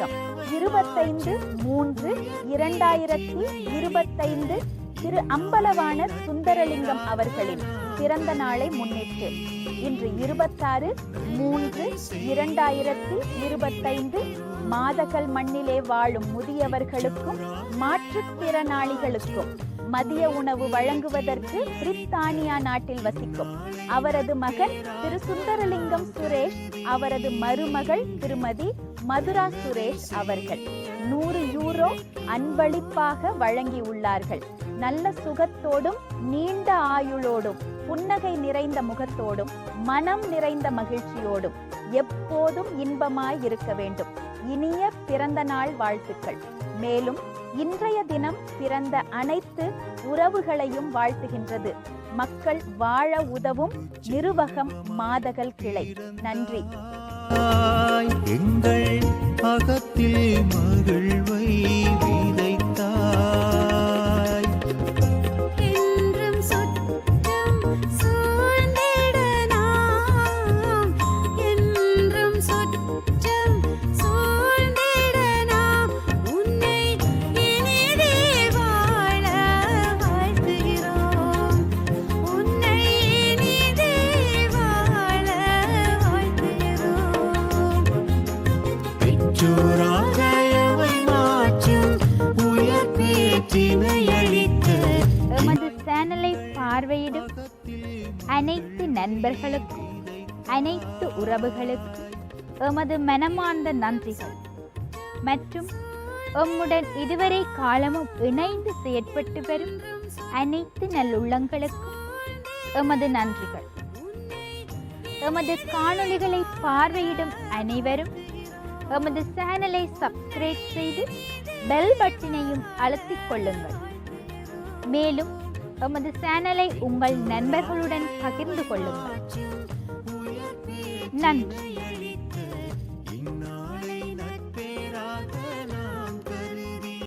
சுந்தரலிங்கம் இருபத்தைந்து மூன்று இரண்டாயிரத்தி இருபத்தைந்து திரு அம்பலவான சுந்தரலிங்கம் அவர்களின் பிறந்த நாளை முன்னிட்டு இன்று இருபத்தாறு மூன்று இரண்டாயிரத்தி இருபத்தைந்து மாதகள் மண்ணிலே வாழும் முதியவர்களுக்கும் மாற்றுத்திறனாளிகளுக்கும் மதிய உணவு வழங்குவதற்கு பிரித்தானியா நாட்டில் வசிக்கும் அவரது மகன் திரு சுந்தரலிங்கம் சுரேஷ் அவரது மருமகள் திருமதி மதுரா சுரேஷ் அவர்கள் நூறு யூரோ அன்பளிப்பாக வழங்கியுள்ளார்கள். நல்ல சுகத்தோடும் நீண்ட ஆயுளோடும் புன்னகை நிறைந்த முகத்தோடும் மனம் நிறைந்த மகிழ்ச்சியோடும் எப்போதும் இன்பமாய் இருக்க வேண்டும். இனிய பிறந்த நாள் வாழ்த்துக்கள். மேலும் இன்றைய தினம் பிறந்த அனைத்து உறவுகளையும் வாழ்த்துகின்றது. மக்கள் வாழ உதவும் நிருவகம் மாதகள் கிளை. நன்றி. மாற்றும் உயர் அளித்த எமது சேனலை பார்வையிடும் அனைத்து நண்பர்களுக்கும் அனைத்து உறவுகளுக்கும் எமது மனமார்ந்த நன்றிகள். மற்றும் எம்முடன் இதுவரை காலமும் இணைந்து செயற்பட்டு வரும் அனைத்து நல்லுள்ளங்களுக்கும் எமது நன்றிகள் எமது காணொளிகளை பார்வையிடும் அனைவரும் எமது சேனலை சப்ஸ்கிரைப் செய்து பெல் பட்டினையும் அழுத்திக் கொள்ளுங்கள். மேலும் எமது சேனலை உங்கள் நண்பர்களுடன் பகிர்ந்து கொள்ளுங்கள். நன்றி.